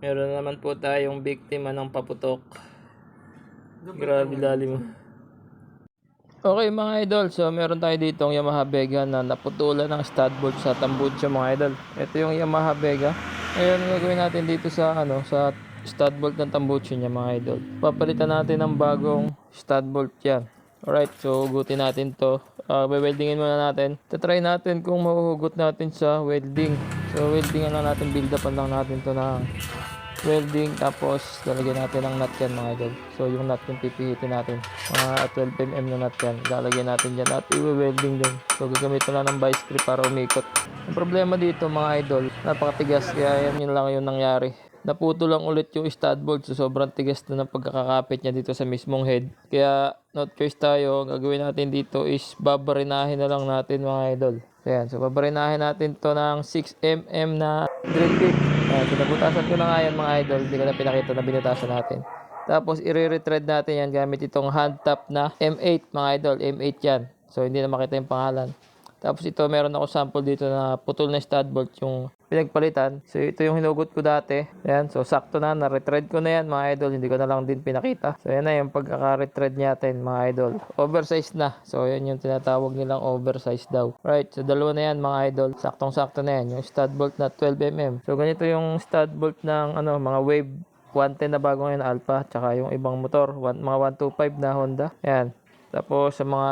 Meron naman po tayong biktima ng paputok. Grabe lalim. Okay mga idol, so meron tayo dito ang Yamaha Vega na naputulan ng stud bolt sa tambucho mga idol. Ito yung Yamaha Vega. Ngayon gagawin natin dito sa ano sa stud bolt ng tambucho niya mga idol. Papalitan natin ng bagong stud bolt yan. Alright, so hugutin natin to. Uh, weldingin muna natin. Tatry natin kung mahuhugot natin sa welding. So weldingan lang natin, build upan lang natin to ng welding. Tapos lalagyan natin ng nut yan mga idol. So yung nut yung pipihitin natin. Mga 12mm na nut yan. Lalagyan natin dyan at i-welding din. So gagamitin lang ng vice grip para umikot. Ang problema dito mga idol napakatigas. Kaya yan yun lang yung nangyari naputo lang ulit yung stud bolt so sobrang tigas na ng pagkakakapit niya dito sa mismong head kaya not choice tayo ang gagawin natin dito is babarinahin na lang natin mga idol Ayan, so babarinahin natin to ng 6mm na drill bit. Ayan, so nabutasan ko na nga yan mga idol. Hindi ko na pinakita na binutasan natin. Tapos i-retread natin yan gamit itong hand tap na M8 mga idol. M8 yan. So hindi na makita yung pangalan. Tapos ito meron ako sample dito na putol na stud bolt yung pinagpalitan. So ito yung hinugot ko dati. Ayan, so sakto na, na-retread ko na yan mga idol. Hindi ko na lang din pinakita. So yan na yung pagkaka-retread natin mga idol. Oversize na. So yan yung tinatawag nilang oversize daw. Right, so dalawa na yan mga idol. Saktong-sakto na yan. Yung stud bolt na 12mm. So ganito yung stud bolt ng ano, mga wave 110 na bago ngayon Alpha. Tsaka yung ibang motor, one, mga 125 na Honda. Ayan. Tapos sa mga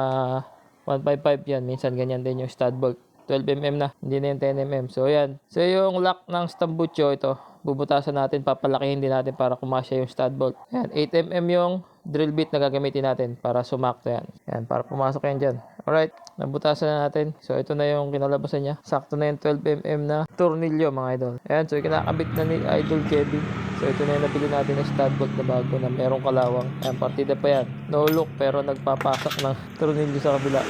155 yan. Minsan ganyan din yung stud bolt. 12mm na. Hindi na yung 10mm. So, yan. So, yung lock ng stambucho, ito. Bubutasan natin. Papalakihin din natin para kumasya yung stud bolt. Yan. 8mm yung drill bit na gagamitin natin para sumakto yan. Yan. Para pumasok yan dyan. Alright. Nabutasan na natin. So, ito na yung kinalabasan niya. Sakto na yung 12mm na tornilyo, mga idol. Ayan. So, kinakabit na ni Idol Kevin. So, ito na yung nabili natin na stud bolt na bago na merong kalawang. Ayan. Partida pa yan. No look, pero nagpapasak ng tornilyo sa kabila.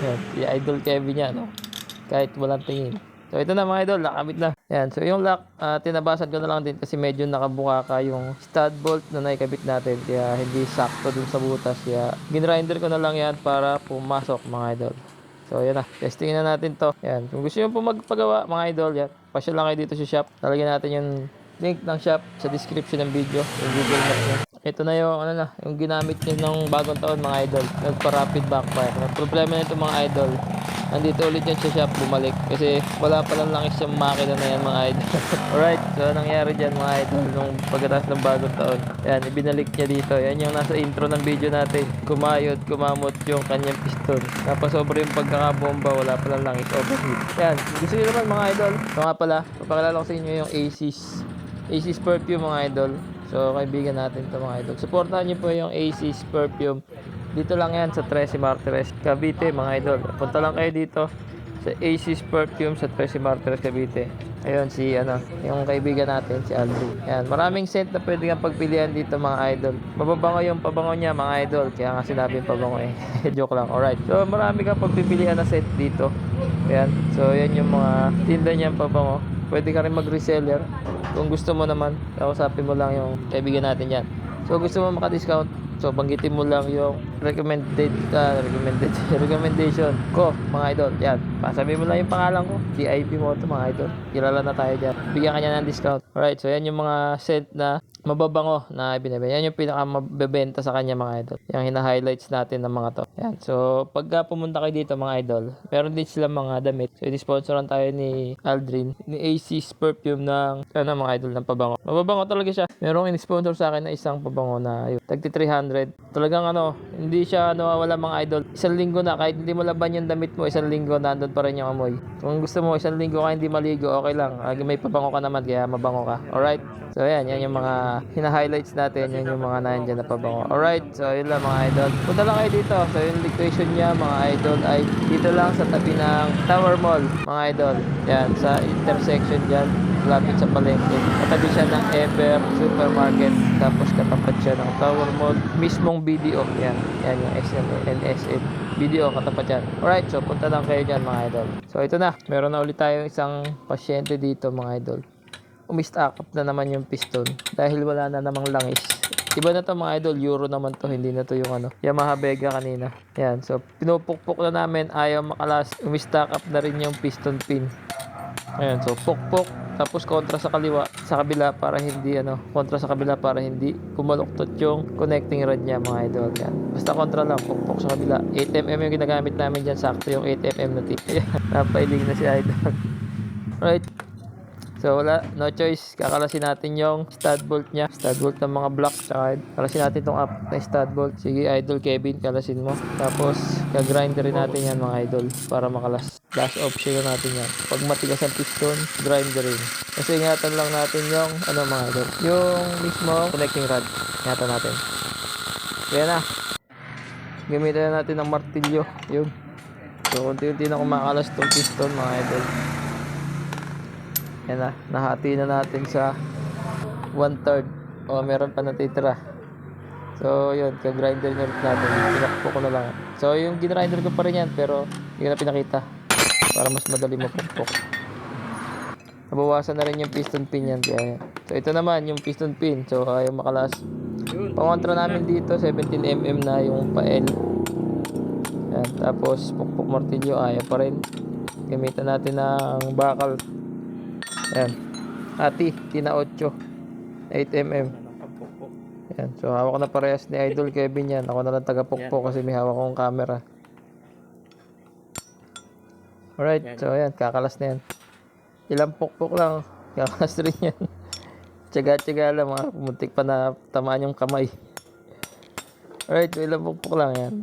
Ayan. Si Idol Kevin niya, no? Kahit walang tingin. So ito na mga idol, nakabit na. Yan, so yung lock, ah, tinabasan ko na lang din kasi medyo nakabuka ka yung stud bolt na naikabit natin. Kaya hindi sakto dun sa butas. Kaya ginrinder ko na lang yan para pumasok mga idol. So yan na, testing na natin to. Yan, kung gusto nyo po magpagawa mga idol, yan, pasya lang kayo dito sa shop. Lalagyan natin yung link ng shop sa description ng video, yung Google Maps nyo. Ito na yung ano na, yung ginamit nyo ng bagong taon mga idol. Nagpa-rapid backfire. Ang problema nito mga idol, nandito ulit yan sa shop bumalik. Kasi wala pa lang langis yung makina na yan mga idol. Alright so nangyari dyan mga idol nung pagkatapos ng bagong taon? Yan ibinalik niya dito. Yan yung nasa intro ng video natin. Kumayod kumamot yung kanyang piston napasobra yung pagkakabomba wala pa lang langis overheat. Yan gusto nyo naman mga idol? Ito nga pala papakilala ko sa inyo yung ACES ACES perfume mga idol so kaibigan natin to mga idol supportahan nyo po yung ACES perfume dito lang yan sa 13 Martires, Cavite mga idol. Punta lang kayo dito sa Aces Perfume sa 13 Martires, Cavite. Ayun si ano, yung kaibigan natin si Andrew. Yan, maraming scent na pwede kang pagpilian dito mga idol. Mababango yung pabango niya mga idol, kaya nga sinabi pabango eh. Joke lang. Alright. So marami kang pagpipilian na scent dito. Yan. So yan yung mga tinda niya pabango. Pwede ka rin mag-reseller. Kung gusto mo naman, kausapin mo lang yung kaibigan natin yan. So gusto mo maka-discount, So banggitin mo lang yung recommended uh, recommended recommendation ko mga idol. Yan. Pasabi mo lang yung pangalan ko. VIP mo to mga idol. Kilala na tayo diyan. Bigyan ka niya ng discount. Alright, so yan yung mga scent na mababango na ibinibenta. Yan yung pinaka mabebenta sa kanya mga idol. Yung hina-highlights natin ng mga to. Yan. So pagka pumunta kayo dito mga idol, meron din sila mga damit. So i-sponsoran tayo ni Aldrin, ni AC's perfume ng ano mga idol ng pabango. Mababango talaga siya. Merong in-sponsor sa akin na isang pabango na yun. Tagti 300. Talagang ano, hindi siya nawawala mga idol. Isang linggo na kahit hindi mo laban yung damit mo, isang linggo nandun pa rin yung amoy. Kung gusto mo isang linggo ka hindi maligo, okay lang. May pabango ka naman kaya mabango ka. Alright? So yan, yan yung mga hina-highlights natin, yan yung mga nandiyan na pabango. Alright, so yun lang mga idol. Punta lang kayo dito. So yung location niya mga idol ay dito lang sa tabi ng Tower Mall, mga idol. Yan, sa intersection dyan, lapit sa palengke. Katabi siya ng Ever Supermarket, tapos katapat siya ng Tower Mall, mismong BDO. Yan, yan yung SM, NSM. BDO, katapat yan. Alright, so punta lang kayo dyan mga idol. So ito na, meron na ulit tayong isang pasyente dito mga idol umistack up na naman yung piston dahil wala na namang langis. Iba na to mga idol, Euro naman to, hindi na to yung ano, Yamaha Vega kanina. Yan, so pinupukpok na namin, ayaw makalas, umistack up na rin yung piston pin. Ayan, so pukpok, tapos kontra sa kaliwa, sa kabila para hindi ano, kontra sa kabila para hindi kumaluktot yung connecting rod niya mga idol. Yan. Basta kontra lang, pukpok sa kabila. 8mm yung ginagamit namin dyan, sakto yung 8mm na tip. Ayan, napailing na si idol. right. So wala, no choice. Kakalasin natin yung stud bolt niya. Stud bolt ng mga block. Tsaka kalasin natin tong up na stud bolt. Sige, idol Kevin, kalasin mo. Tapos, kagrinder rin natin yan mga idol para makalas. Last option na natin yan. Pag matigas ang piston, grinder rin. Kasi ingatan lang natin yung, ano mga idol, yung mismo connecting rod. Ingatan natin. Kaya na. Gamitan na natin ng martilyo. Yun. So, unti-unti na kumakalas tong piston mga idol. Yan na, nahati na natin sa one third. O, meron pa natitira. So, yun, ka-grinder na ulit natin. Pinakpo ko na lang. So, yung ginrinder ko pa rin yan, pero hindi ko na pinakita. Para mas madali mapukpok. Nabawasan na rin yung piston pin yan. Kaya, yan. so, ito naman, yung piston pin. So, ayaw makalas. Pangontra namin dito, 17mm na yung pa-L. Yan, tapos, pukpok martilyo, ayaw pa rin. Gamitan natin ng bakal Ayan. Ati, tina 8. 8mm. Ayan. So, hawak na parehas ni Idol Kevin yan. Ako na lang taga-pukpok kasi may hawak akong camera. Alright. So, ayan. Kakalas na yan. Ilang pukpok lang. Kakalas rin yan. Tsaga-tsaga lang mga pumuntik pa na tamaan yung kamay. Alright. So, ilang pukpok lang yan.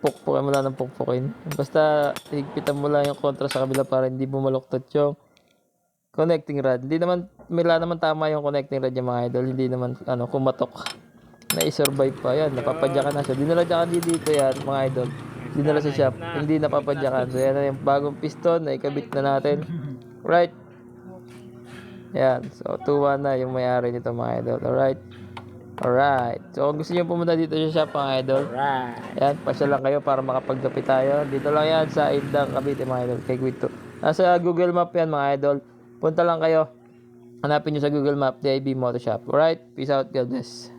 Pukpukin mo lang ng pukpukin. Basta, higpitan mo lang yung kontra sa kabila para hindi bumaluktot yung connecting rod. Hindi naman, mila naman tama yung connecting rod yung mga idol. Hindi naman, ano, kumatok. Na i-survive pa. Yan, napapadyakan na siya. Dinala dyan dito yan, mga idol. Dinala sa shop. Hindi napapadyakan. So, yan na yung bagong piston na ikabit na natin. Right. Yan. So, tuwa na yung may-ari nito, mga idol. Alright. Alright. So, kung gusto nyo pumunta dito sa shop, mga idol. Right. Yan, pasya lang kayo para makapagkapit tayo. Dito lang yan sa Indang Cavite, mga idol. Kay Guito. Nasa Google Map yan, mga idol. Punta lang kayo. Hanapin nyo sa Google Map, DIB Motor Shop. Alright? Peace out. God bless.